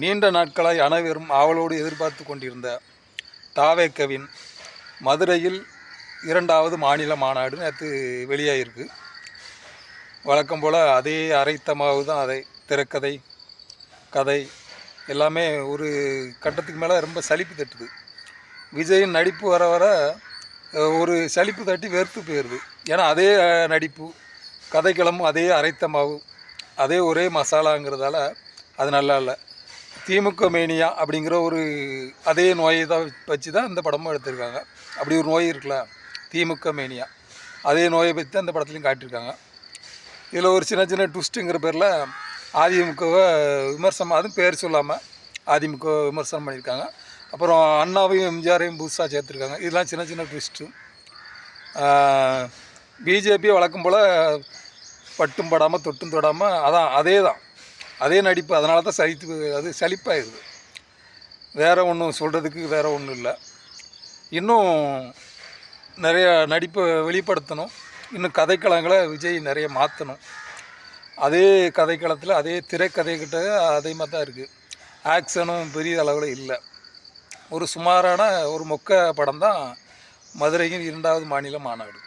நீண்ட நாட்களாய் அனைவரும் ஆவலோடு எதிர்பார்த்து கொண்டிருந்த தாவேக்கவின் மதுரையில் இரண்டாவது மாநில மாநாடு நேற்று வெளியாகிருக்கு வழக்கம் போல் அதே அரைத்த மாவு தான் அதை திரைக்கதை கதை எல்லாமே ஒரு கட்டத்துக்கு மேலே ரொம்ப சலிப்பு தட்டுது. விஜயின் நடிப்பு வர வர ஒரு சலிப்பு தட்டி வெறுத்து போயிடுது ஏன்னா அதே நடிப்பு கதைக்களமும் அதே அரைத்த மாவு அதே ஒரே மசாலாங்கிறதால அது நல்லா இல்லை. திமுக மேனியா அப்படிங்கிற ஒரு அதே நோயை தான் வச்சு தான் இந்த படமும் எடுத்திருக்காங்க. அப்படி ஒரு நோய் இருக்குல்ல திமுக மேனியா. அதே நோயை பற்றி தான் இந்த படத்துலையும் காட்டியிருக்காங்க. இதில் ஒரு சின்ன சின்ன ட்விஸ்ட்டுங்கிற பேரில் அதிமுகவை விமர்சனம் அதுவும் பேர் சொல்லாமல் அதிமுக விமர்சனம் பண்ணியிருக்காங்க. அப்புறம் அண்ணாவையும் எம்ஜிஆரையும் புதுசாக சேர்த்துருக்காங்க. இதெல்லாம் சின்ன சின்ன ட்விஸ்ட்டு. பிஜேபி வழக்கம் போல் பட்டும் படாமல் தொட்டும் தொடாமல் அதான் அதே தான் அதே நடிப்பு அதனால தான் சலித்து அது சலிப்பாயிருது. வேறு ஒன்றும் சொல்கிறதுக்கு வேறு ஒன்றும் இல்லை. இன்னும் நிறைய நடிப்பை வெளிப்படுத்தணும். இன்னும் கதைக்களங்களை விஜய் நிறைய மாற்றணும் அதே கதைக்களத்தில் அதே திரைக்கதைக்கிட்ட அதே மாதிரி தான் இருக்குது ஆக்ஷனும் பெரிய அளவில் இல்லை. ஒரு சுமாரான ஒரு மொக்க படம் தான் மதுரையின் இரண்டாவது மாநில மாநாடு.